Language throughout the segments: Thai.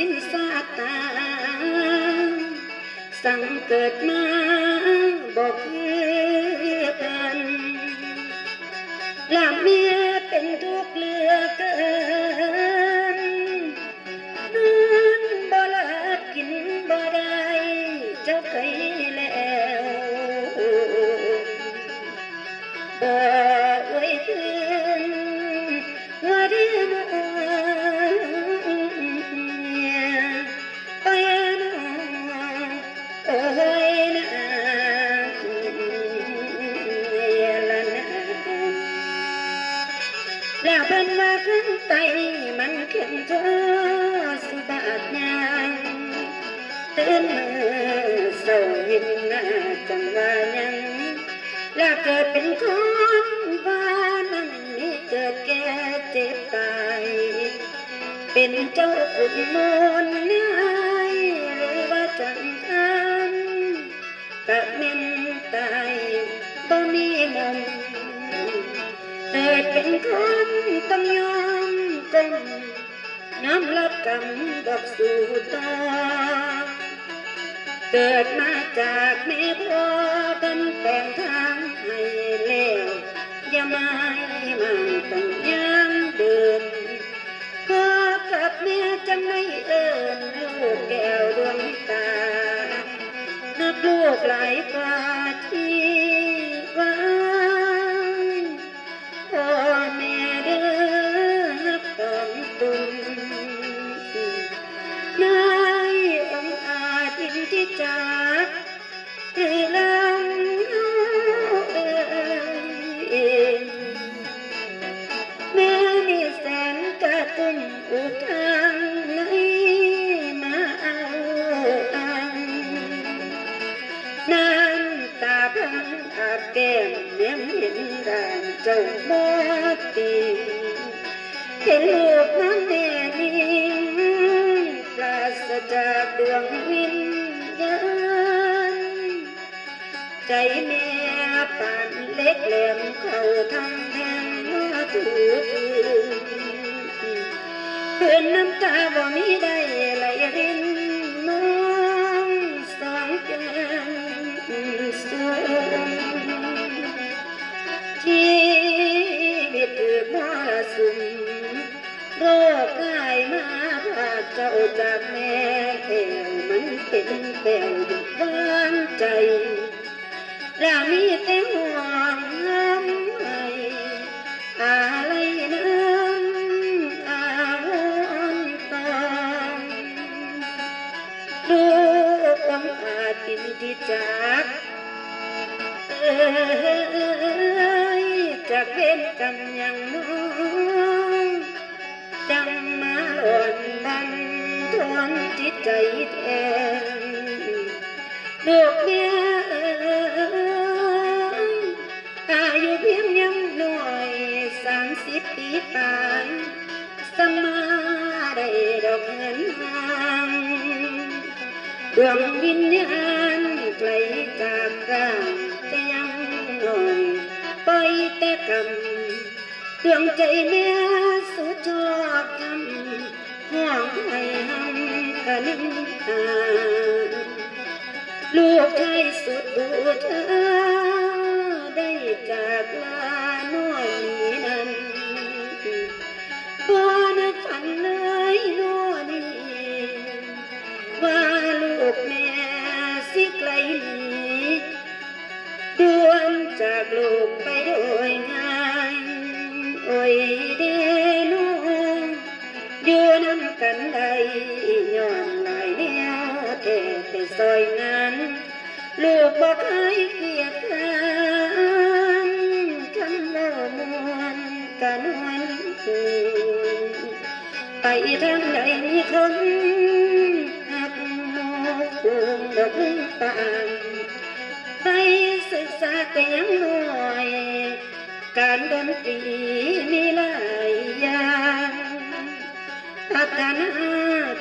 สิ้นสาตา สั่งเกิดมาบอกคือกันลาเมียเป็นทุกข์เหลือเกินนอนบ่ลับกินบ่ได้เจ้าเคยแล้ว ตื่นมือเศร้าเห็นหน้าจังว่ายังแล้วเกิดเป็นคนบ้านนั้นมีเกิดแก่เจ็บตาย เป็นเจ้าขุนมูลนายหรือว่าจังทันกะเม่นตายบ่มีมนเกิดเป็นคนต้องยอมก้มน้อมรับกรรมดอกสู่ต่อ เกิดมาจากแม่พ่อเป็นแต่งทางให้แล้วอย่ามาให้มันต้องย้ำเดิมพ่อกับแม่จำไม่เอิญลูกแก้วดวงตานับลูกหลายกว่าที่ แก้มเนียมเห็นร่างเจ้าบ่ตีเห็นลูกนั้นแน่นิ่งปราศจากดวงวิญญาณใจแม่ปานเล็กแหลมเข้าทำแทงมาถูถือ เพื่อนน้ำตาบ่มีได้ไหลรินน้องสองแก้มสองชีวิตถือมาสุมโรคกายมาพาเจ้าจากแม่แก้วมันเป็นแป้วอยู่บ้านใจแล้วมีแต่ห่ว กำยังน้องจังมาหล่อนบันทวนจิตใจแทนลูกเมียอายุเพียงยังหน้อยสามสิบปีปานสมาได้ดอกเงินหางดวงวิญญาณไกลจากร่างแต่ยังน้อยแต่กำ ดวงใจเนื้อสุดชอบทำห่วงให้หำกะนินหาลูกไทยสุดบูเธอได้จากลา ไปทางใดมีคนหักโมกูดอกพึ่งปานไปศึกษาแต่ยังน้อย การดนตรีมีหลายอย่างพัฒนา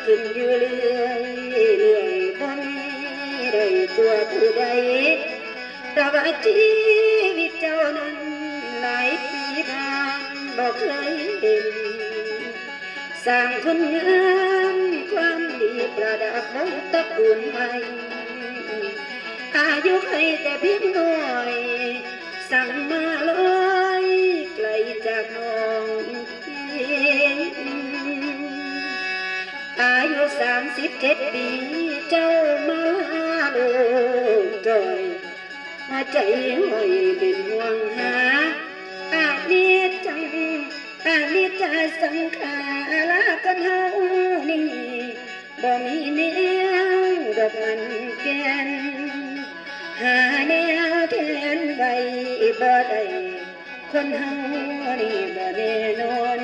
ขึ้นอยู่เรื่อยเรื่อยบ่มีได้ตัวผู้ใดแต่ว่าชีวิตเจ้านั้นหลายปีผ่านบ่เคยเห็น สร้างคุณงามความดีประดับของตระกูลไว้อายุให้แต่เพียงน้อย สั่งมาลอยไกลจากน้องเพียงอายุสามสิบเจ็ดปีเจ้ามาลาลูกจอยมาใจหอยเป็นห่วงหาอานิจจังอานิจ จาสังขารกันเฮานี่บ่มีแนวดอกมันแก่นหาแนวแทนไว้บ่ได้คนเฮานี่บ่แน่นอน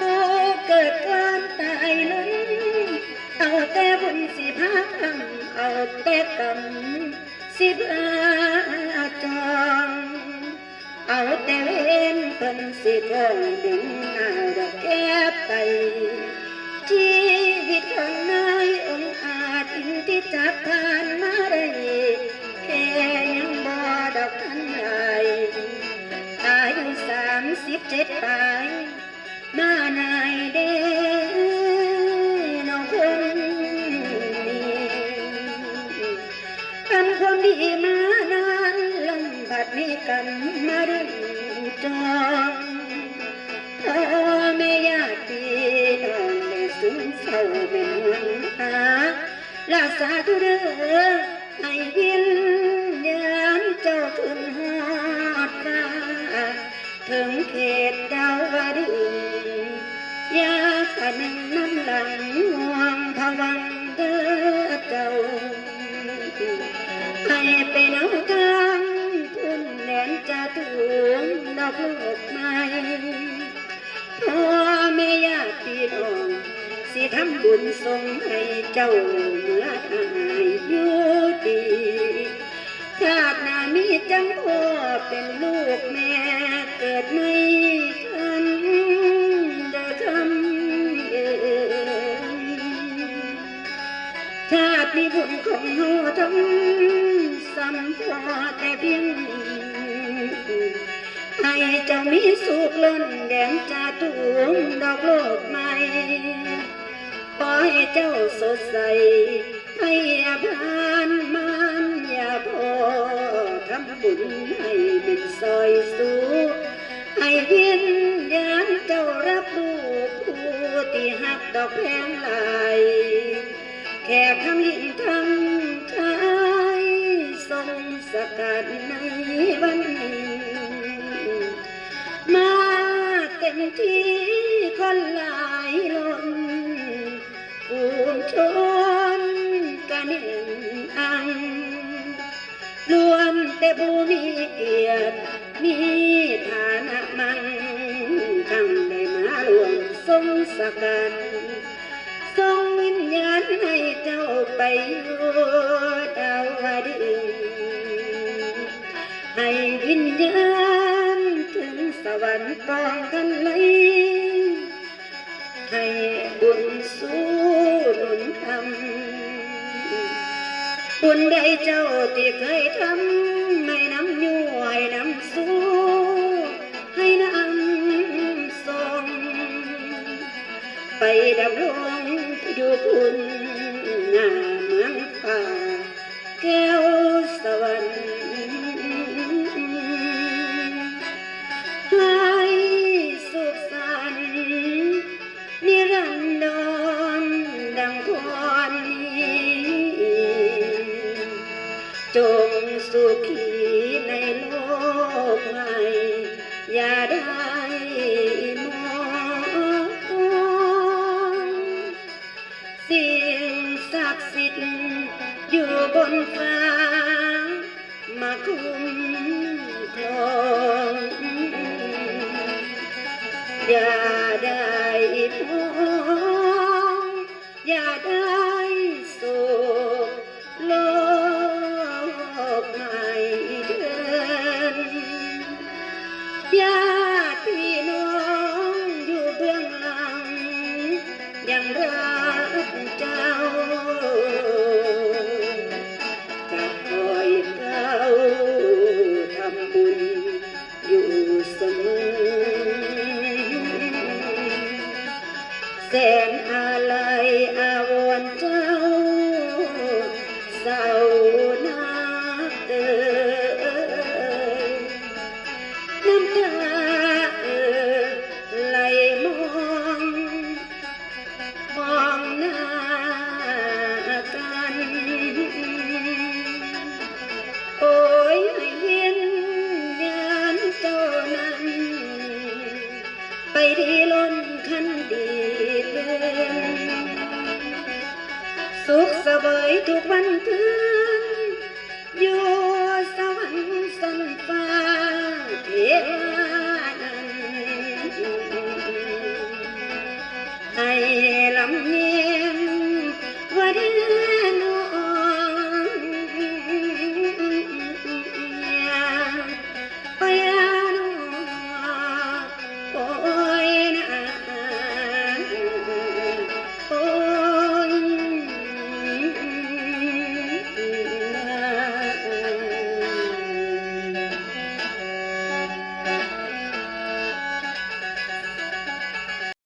บ่เกิดการตายล้นเอาแต่บุญสิพาทำเอาแต่กรรมสิพาจอง เอาแต่เว้นเพิ่นสิทองดึงหน้าดอกแก้ไปชีวิตของนายองอาจอินที่จับผ่านมาได้แค่ยังบ่ดอกทันไรอายุสามสิบเจ็ดปลาย กันมาเรื่องจองพ่อแม่ญาติพี่น้องได้สูญเศ งดอกลูกไม้พ่อแม่ญาติพี่น้องสิทำบุญส่งให้เจ้าเมื่ออายอยู่ดีชาติหน้ามีจังพ่อเป็นลูกแม่เกิดในคันเดอคำเองชาตินี้บุญของเฮาทั้งสัมพอแต่เพียง จ้ามีสุขล้นแดนจาตุงดอกโลกใหม่ขอให้เจ้าสดใสให้อาพานมันอย่าพอทำบุญให้เป็นซอยสูให้เพียนยามเจ้ารับรู้ผู้ที่หักดอกแพงหลายแค่คำยิ่งทำชายทรงสกัดในวันนี้ เต็มที่คนหลายล้นปูมชนกันเห็นอัง รวมแต่ผู้มีเกียรติมีฐานะมั่งทั้งได้มารวมทรงสกัดทรงวิญญาณให้เจ้าไปอยู่ดาวดึงให้วิญญาณ ได้เจ้าที่เคยทำให้น้ำยุ่ยน้ำสู้ให้น้ำทรงไปดำรงอยู่คุณ បុនផ្សាមកគុំក្នុងយ៉ាង và bởi thuộc văn thương vô